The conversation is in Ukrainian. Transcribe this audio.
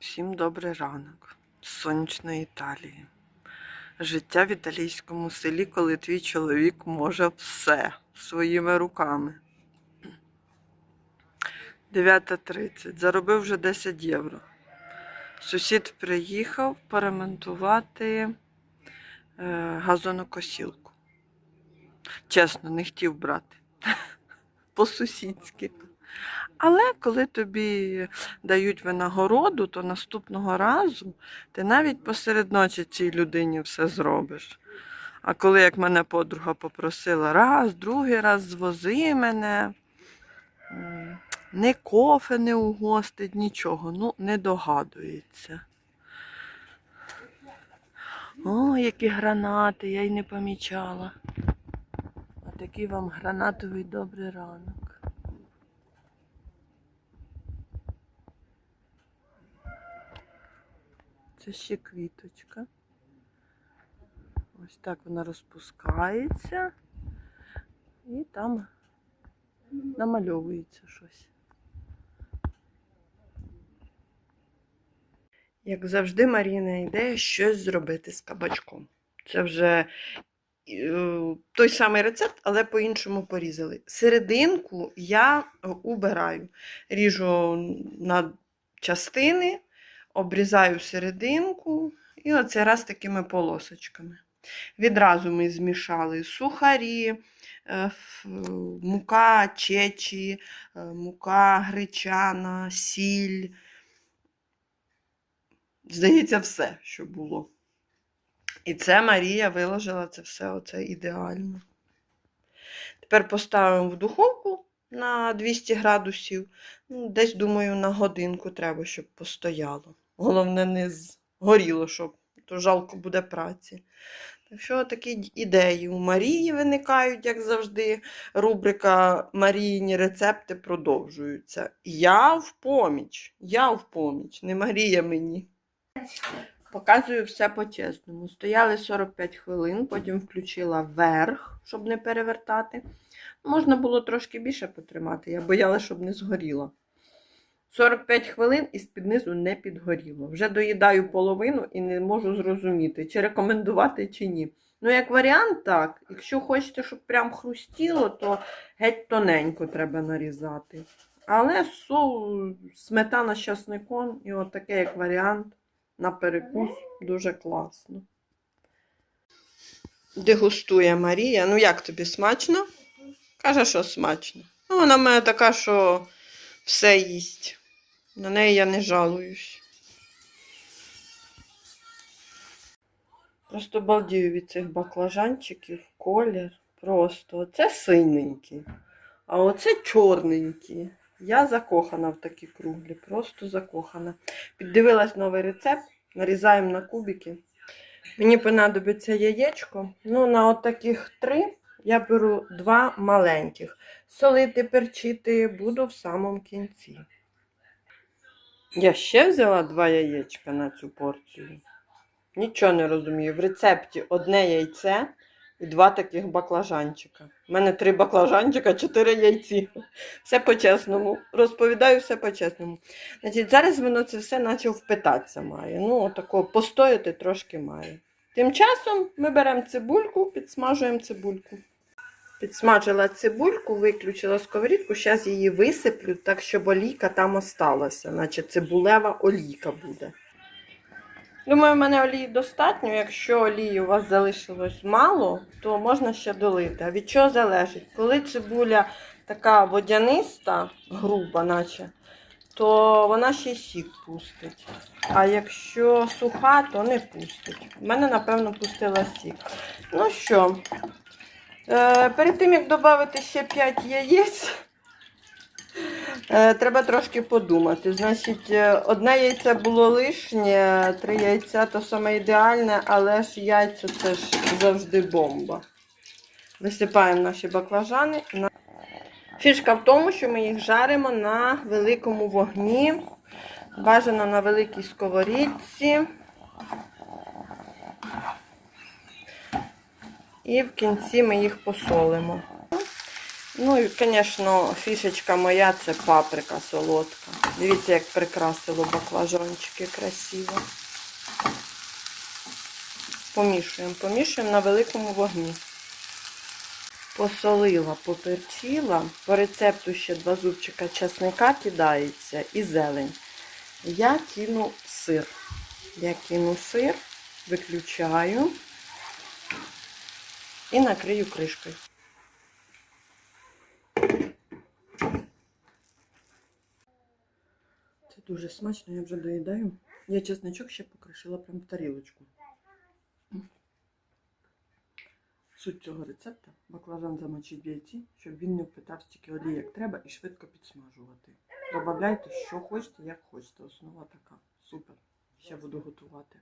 Всім добрий ранок з сонячної Італії. Життя в італійському селі, коли твій чоловік може все своїми руками. 9.30. Заробив вже 10 євро. Сусід приїхав поремонтувати е, газонокосілку. Чесно, не хотів брати. По-сусідськи. Але коли тобі дають винагороду, то наступного разу ти навіть посеред ночі цій людині все зробиш. А коли як мене подруга попросила раз, другий раз звози мене, не кофе не угостить, нічого, ну не догадується. О, які гранати, я й не помічала. А такий вам гранатовий добрий ранок. Це ще квіточка. Ось так вона розпускається. І там намальовується щось. Як завжди, Маріна ідея щось зробити з кабачком. Це вже е, той самий рецепт, але по-іншому порізали. Серединку я убираю. Ріжу на частини, обрізаю серединку і оце раз такими полосочками. Відразу ми змішали сухарі, е, мука чечі, е, мука гречана, сіль. Здається, все, що було. І це Марія виложила це все оце ідеально. Тепер поставимо в духовку на 200 градусів. Ну, десь, думаю, на годинку треба, щоб постояло. Головне, не згоріло, щоб то жалко буде праці. Так що такі ідеї у Марії виникають, як завжди. Рубрика Маріїні рецепти продовжуються. Я в поміч. Я в поміч, не Марія мені. Показую все по-чесному. Стояли 45 хвилин, потім включила верх, щоб не перевертати. Можна було трошки більше потримати, я боялася, щоб не згоріло. 45 хвилин і з-під низу не підгоріло. Вже доїдаю половину і не можу зрозуміти, чи рекомендувати, чи ні. Ну, як варіант, так. Якщо хочете, щоб прям хрустіло, то геть тоненько треба нарізати. Але соус, сметана з часником і от таке, як варіант, на перекус дуже класно. Дегустує Марія. Ну, як тобі смачно? Каже, що смачно. Ну, вона в мене така, що все їсть. На неї я не жалуюсь. Просто балдію від цих баклажанчиків, колір. Просто. Оце синенькі, а оце чорненькі. Я закохана в такі круглі, просто закохана. Піддивилась новий рецепт, нарізаємо на кубики. Мені понадобиться яєчко. Ну, на от таких три я беру два маленьких. Солити, перчити буду в самому кінці. Я ще взяла два яєчка на цю порцію. Нічого не розумію. В рецепті одне яйце і два таких баклажанчика. У мене три баклажанчика, чотири яйці. Все по-чесному. Розповідаю все по-чесному. Значить, зараз воно це все наче впитатися має. Ну, отако постояти трошки має. Тим часом ми беремо цибульку, підсмажуємо цибульку. Підсмажила цибульку, виключила сковорідку, зараз її висиплю, так щоб олійка там осталася, наче цибулева олійка буде. Думаю, в мене олії достатньо. Якщо олії у вас залишилось мало, то можна ще долити. А від чого залежить? Коли цибуля така водяниста, груба, наче, то вона ще й сік пустить. А якщо суха, то не пустить. У мене, напевно, пустила сік. Ну що, е, перед тим, як додати ще 5 яєць, треба трошки подумати. Значить, е, одне яйце було лишнє, три яйця то саме ідеальне, але ж яйця це ж завжди бомба. Висипаємо наші баклажани. Фішка в тому, що ми їх жаримо на великому вогні. Бажано на великій сковорідці. І в кінці ми їх посолимо. Ну і, звісно, фішечка моя це паприка солодка. Дивіться, як прикрасило баклажанчики красиво. Помішуємо, помішуємо на великому вогні. Посолила, поперчила. По рецепту ще два зубчика чесника кидається і зелень. Я кину сир. Я кину сир, виключаю і накрию кришкою. Дуже смачно, я вже доїдаю. Я чесничок ще покришила прям в тарілочку. Суть цього рецепту баклажан замочить в яйці, щоб він не впитав стільки олії, як треба, і швидко підсмажувати. Добавляйте, що хочете, як хочете. Основа така. Супер. Ще буду готувати.